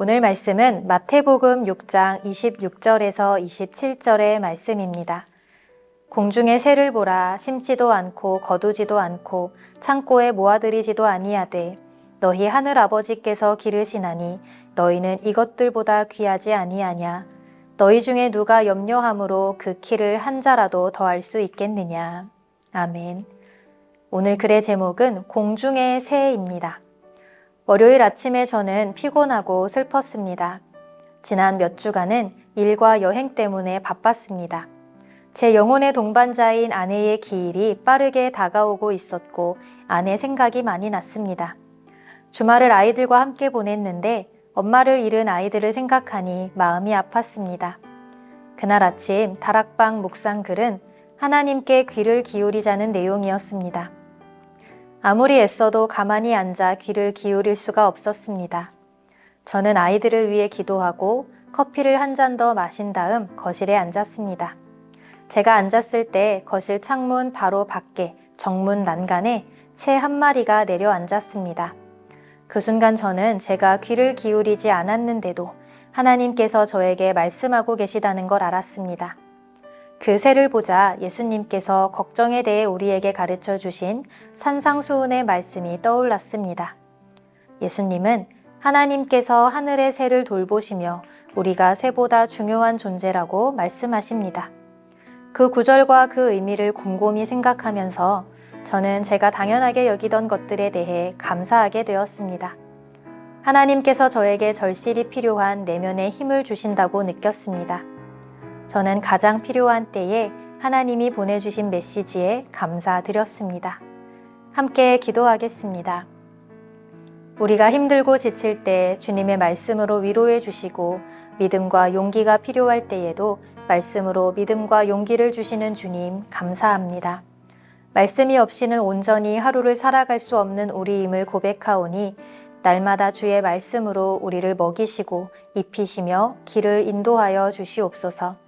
오늘 말씀은 마태복음 6장 26절에서 27절의 말씀입니다. 공중의 새를 보라 심지도 않고 거두지도 않고 창고에 모아들이지도 아니하되 너희 하늘 아버지께서 기르시나니 너희는 이것들보다 귀하지 아니하냐 너희 중에 누가 염려함으로 그 키를 한 자라도 더할 수 있겠느냐 아멘. 오늘 글의 제목은 공중의 새입니다. 월요일 아침에 저는 피곤하고 슬펐습니다. 지난 몇 주간은 일과 여행 때문에 바빴습니다. 제 영혼의 동반자인 아내의 기일이 빠르게 다가오고 있었고 아내 생각이 많이 났습니다. 주말을 아이들과 함께 보냈는데 엄마를 잃은 아이들을 생각하니 마음이 아팠습니다. 그날 아침 다락방 묵상 글은 하나님께 귀를 기울이자는 내용이었습니다. 아무리 애써도 가만히 앉아 귀를 기울일 수가 없었습니다. 저는 아이들을 위해 기도하고 커피를 한 잔 더 마신 다음 거실에 앉았습니다. 제가 앉았을 때 거실 창문 바로 밖에 정문 난간에 새 한 마리가 내려 앉았습니다. 그 순간 저는 제가 귀를 기울이지 않았는데도 하나님께서 저에게 말씀하고 계시다는 걸 알았습니다. 그 새를 보자 예수님께서 걱정에 대해 우리에게 가르쳐 주신 산상수훈의 말씀이 떠올랐습니다. 예수님은 하나님께서 하늘의 새를 돌보시며 우리가 새보다 중요한 존재라고 말씀하십니다. 그 구절과 그 의미를 곰곰이 생각하면서 저는 제가 당연하게 여기던 것들에 대해 감사하게 되었습니다. 하나님께서 저에게 절실히 필요한 내면의 힘을 주신다고 느꼈습니다. 저는 가장 필요한 때에 하나님이 보내주신 메시지에 감사드렸습니다. 함께 기도하겠습니다. 우리가 힘들고 지칠 때 주님의 말씀으로 위로해 주시고 믿음과 용기가 필요할 때에도 말씀으로 믿음과 용기를 주시는 주님 감사합니다. 말씀이 없이는 온전히 하루를 살아갈 수 없는 우리임을 고백하오니 날마다 주의 말씀으로 우리를 먹이시고 입히시며 길을 인도하여 주시옵소서.